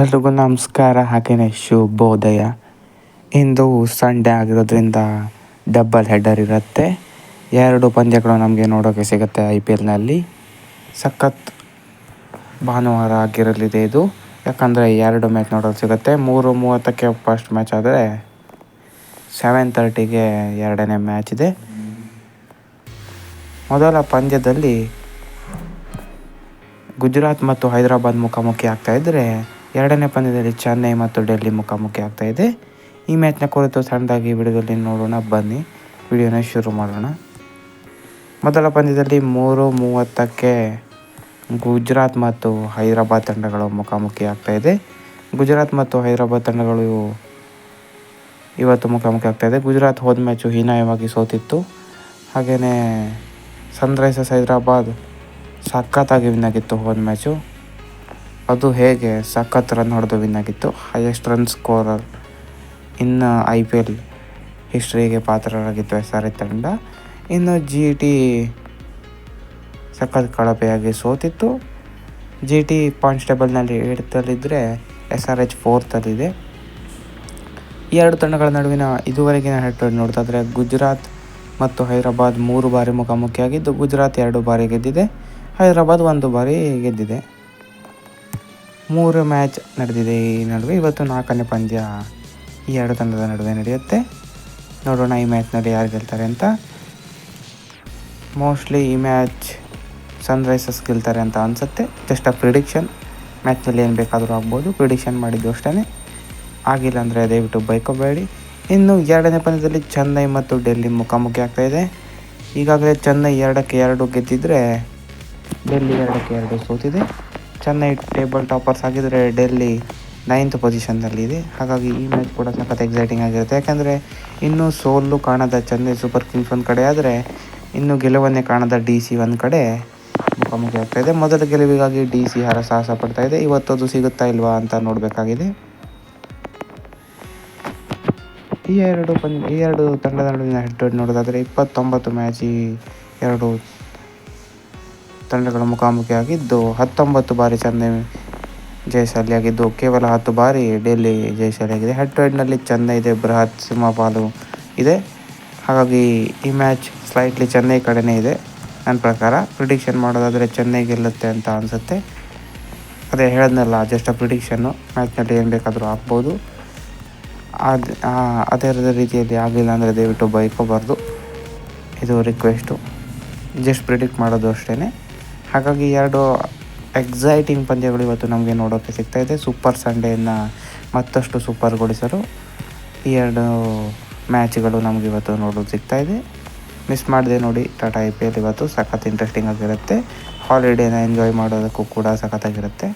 ಎಲ್ರಿಗೂ ನಮಸ್ಕಾರ ಹಾಗೆಯೇ ಶುಭೋದಯ. ಇಂದು ಸಂಡೇ ಆಗಿರೋದ್ರಿಂದ ಡಬ್ಬಲ್ ಹೆಡ್ಡರ್ ಇರುತ್ತೆ. ಎರಡು ಪಂದ್ಯಗಳು ನಮಗೆ ನೋಡೋಕ್ಕೆ ಸಿಗುತ್ತೆ ಐ ಪಿ ಎಲ್ನಲ್ಲಿ ಸಖತ್ ಭಾನುವಾರ ಆಗಿರಲಿದೆ ಇದು. ಯಾಕಂದರೆ ಎರಡು ಮ್ಯಾಚ್ ನೋಡೋಕ್ಕೆ ಸಿಗುತ್ತೆ. ಮೂರು ಮೂವತ್ತಕ್ಕೆ ಫಸ್ಟ್ ಮ್ಯಾಚ್ ಆದರೆ ಸೆವೆನ್ ತರ್ಟಿಗೆ ಎರಡನೇ ಮ್ಯಾಚ್ ಇದೆ. ಮೊದಲ ಪಂದ್ಯದಲ್ಲಿ ಗುಜರಾತ್ ಮತ್ತು ಹೈದರಾಬಾದ್ ಮುಖಾಮುಖಿ ಆಗ್ತಾಯಿದ್ರೆ ಎರಡನೇ ಪಂದ್ಯದಲ್ಲಿ ಚೆನ್ನೈ ಮತ್ತು ಡೆಲ್ಲಿ ಮುಖಾಮುಖಿ ಆಗ್ತಾ ಇದೆ. ಈ ಮ್ಯಾಚ್ನ ಕುರಿತು ಸಣ್ಣದಾಗಿ ವಿಡಿಯೋದಲ್ಲಿ ನೋಡೋಣ. ಬನ್ನಿ, ವಿಡಿಯೋನ ಶುರು ಮಾಡೋಣ. ಮೊದಲ ಪಂದ್ಯದಲ್ಲಿ ಮೂರು ಮೂವತ್ತಕ್ಕೆ ಗುಜರಾತ್ ಮತ್ತು ಹೈದರಾಬಾದ್ ತಂಡಗಳು ಮುಖಾಮುಖಿ ಆಗ್ತಾ ಇದೆ. ಗುಜರಾತ್ ಮತ್ತು ಹೈದರಾಬಾದ್ ತಂಡಗಳು ಇವತ್ತು ಮುಖಾಮುಖಿ ಆಗ್ತಾ ಇದೆ. ಗುಜರಾತ್ ಹೋದ ಮ್ಯಾಚು ಹೀನಾಯವಾಗಿ ಸೋತಿತ್ತು. ಹಾಗೆಯೇ ಸನ್ರೈಸರ್ಸ್ ಹೈದರಾಬಾದ್ ಸಖತ್ತಾಗಿ ವಿನ್ ಆಗಿತ್ತು ಹೋದ ಮ್ಯಾಚು ಅದು ಹೇಗೆ ಸಖತ್ ರನ್ ಹೊಡೆದು ವಿನ್ ಆಗಿತ್ತು? ಹೈಯೆಸ್ಟ್ ರನ್ ಸ್ಕೋರರ್ ಇನ್ನು ಐ ಪಿ ಎಲ್ ಹಿಸ್ಟ್ರಿಗೆ ಪಾತ್ರರಾಗಿತ್ತು ಎಸ್ ಆರ್ ಐ ತಂಡ ಇನ್ನು ಜಿ ಟಿ ಸಖತ್ ಕಳಪೆಯಾಗಿ ಸೋತಿತ್ತು. ಜಿ ಟಿ ಪಾಯಿಂಟ್ಸ್ ಟೇಬಲ್ನಲ್ಲಿ ಏಡ್ತಲ್ಲಿದ್ದರೆ ಎಸ್ ಆರ್ ಎಚ್ ಫೋರ್ತಲ್ಲಿದೆ ಈ ಎರಡು ತಂಡಗಳ ನಡುವಿನ ಇದುವರೆಗಿನ ಹೆಡ್ ನೋಡ್ತಾಯಿದ್ರೆ ಗುಜರಾತ್ ಮತ್ತು ಹೈದರಾಬಾದ್ ಮೂರು ಬಾರಿ ಮುಖಾಮುಖಿಯಾಗಿದ್ದು ಗುಜರಾತ್ ಎರಡು ಬಾರಿ ಗೆದ್ದಿದೆ. ಹೈದರಾಬಾದ್ ಒಂದು ಬಾರಿ ಗೆದ್ದಿದೆ. ಮೂರು ಮ್ಯಾಚ್ ನಡೆದಿದೆ ಈ ನಡುವೆ. ಇವತ್ತು ನಾಲ್ಕನೇ ಪಂದ್ಯ ಈ ಎರಡು ತಂಡದ ನಡುವೆ ನಡೆಯುತ್ತೆ. ನೋಡೋಣ ಈ ಮ್ಯಾಚ್ನಲ್ಲಿ ಯಾರು ಗೆಲ್ತಾರೆ ಅಂತ. ಮೋಸ್ಟ್ಲಿ ಈ ಮ್ಯಾಚ್ ಸನ್ರೈಸಸ್ ಗೆಲ್ತಾರೆ ಅಂತ ಅನಿಸುತ್ತೆ. ಜಸ್ಟ್ ಅ ಪ್ರಿಡಿಕ್ಷನ್ ಮ್ಯಾಚ್ನಲ್ಲಿ ಏನು ಬೇಕಾದರೂ ಆಗ್ಬೋದು. ಪ್ರಿಡಿಕ್ಷನ್ ಮಾಡಿದ್ದು ಅಷ್ಟೇ ಆಗಿಲ್ಲ ಅಂದರೆ ದಯವಿಟ್ಟು ಬೈಕೋಬೇಡಿ. ಇನ್ನು ಎರಡನೇ ಪಂದ್ಯದಲ್ಲಿ ಚೆನ್ನೈ ಮತ್ತು ಡೆಲ್ಲಿ ಮುಖಾಮುಖಿ ಆಗ್ತಾಯಿದೆ ಈಗಾಗಲೇ ಚೆನ್ನೈ ಎರಡಕ್ಕೆ ಎರಡು ಗೆದ್ದಿದ್ರೆ ಡೆಲ್ಲಿ ಎರಡಕ್ಕೆ ಎರಡು ಸೋತಿದೆ. ಚೆನ್ನೈ ಟೇಬಲ್ ಟಾಪರ್ಸ್ ಆಗಿದ್ದರೆ ಡೆಲ್ಲಿ ನೈನ್ತ್ ಪೊಸಿಷನ್ನಲ್ಲಿದೆ ಹಾಗಾಗಿ ಈ ಮ್ಯಾಚ್ ಕೂಡ ಸಖತ್ ಎಕ್ಸೈಟಿಂಗ್ ಆಗಿರುತ್ತೆ. ಯಾಕೆಂದರೆ ಇನ್ನೂ ಸೋಲು ಕಾಣದ ಚೆನ್ನೈ ಸೂಪರ್ ಕಿಂಗ್ಸ್ ಒಂದು ಕಡೆ ಆದರೆ ಇನ್ನು ಗೆಲುವನ್ನೇ ಕಾಣದ ಡಿ ಸಿ ಒಂದು ಕಡೆ ಮುಖಾಮುಖಿ ಆಗ್ತಾಯಿದೆ ಮೊದಲ ಗೆಲುವಿಗಾಗಿ ಡಿ ಸಿ ಹರಸಾಹಸ ಪಡ್ತಾ ಇದೆ. ಇವತ್ತು ಅದು ಸಿಗುತ್ತಾ ಇಲ್ವಾ ಅಂತ ನೋಡಬೇಕಾಗಿದೆ. ಈ ಎರಡು ಪಂದ್ಯ ಈ ಎರಡು ತಂಡದ ನಡುವಿನ ಹೆಡ್ ನೋಡೋದಾದರೆ ಇಪ್ಪತ್ತೊಂಬತ್ತು ಮ್ಯಾಚ್ ಈ ಎರಡು ತಂಡಗಳ ಮುಖಾಮುಖಿಯಾಗಿದ್ದು, ಹತ್ತೊಂಬತ್ತು ಬಾರಿ ಚೆನ್ನೈ ಜಯಶಾಲಿಯಾಗಿದ್ದು, ಕೇವಲ ಹತ್ತು ಬಾರಿ ಡೆಲ್ಲಿ ಜಯಶಾಲಿಯಾಗಿದೆ. ಹೆಡ್ ಟು ಹೆಡ್ನಲ್ಲಿ ಚೆನ್ನೈದೆ ಬೃಹತ್ ಸಿಂಹಪಾಲು ಇದೆ. ಹಾಗಾಗಿ ಈ ಮ್ಯಾಚ್ ಸ್ಲೈಟ್ಲಿ ಚೆನ್ನೈ ಕಡೆನೇ ಇದೆ. ನನ್ನ ಪ್ರಕಾರ ಪ್ರಿಡಿಕ್ಷನ್ ಮಾಡೋದಾದರೆ ಚೆನ್ನೈ ಗೆಲ್ಲುತ್ತೆ ಅಂತ ಅನಿಸುತ್ತೆ. ಅದೇ ಹೇಳಿದ್ನಲ್ಲ ಜಸ್ಟ್ ಪ್ರಿಡಿಕ್ಷನ್ನು ಮ್ಯಾಚ್ನಲ್ಲಿ ಏನು ಬೇಕಾದರೂ ಆಗ್ಬೋದು. ಅದು ಅದೇ ರೀತಿಯಲ್ಲಿ ಆಗಲಿಲ್ಲ ಅಂದರೆ ದಯವಿಟ್ಟು ಬೈಕೋಬಾರ್ದು. ಇದು ರಿಕ್ವೆಸ್ಟು ಜಸ್ಟ್ ಪ್ರಿಡಿಕ್ಟ್ ಮಾಡೋದು ಅಷ್ಟೇ ಹಾಗಾಗಿ ಎರಡು ಎಕ್ಸೈಟಿಂಗ್ ಪಂದ್ಯಗಳು ಇವತ್ತು ನಮಗೆ ನೋಡೋಕ್ಕೆ ಸಿಗ್ತಾ ಇದೆ. ಸೂಪರ್ ಸಂಡೇಯನ್ನು ಮತ್ತಷ್ಟು ಸೂಪರ್ಗೊಳಿಸಲು ಈ ಎರಡು ಮ್ಯಾಚ್ಗಳು ನಮಗೆ ಇವತ್ತು ನೋಡೋದು ಸಿಗ್ತಾ ಇದೆ. ಮಿಸ್ ಮಾಡಿದೆ ನೋಡಿ ಟಾಟಾ ಐ ಪಿ ಎಲ್ ಇವತ್ತು ಸಖತ್ ಇಂಟ್ರೆಸ್ಟಿಂಗ್ ಆಗಿರುತ್ತೆ. ಹಾಲಿಡೇನ ಎಂಜಾಯ್ ಮಾಡೋದಕ್ಕೂ ಕೂಡ ಸಖತ್ತಾಗಿರುತ್ತೆ.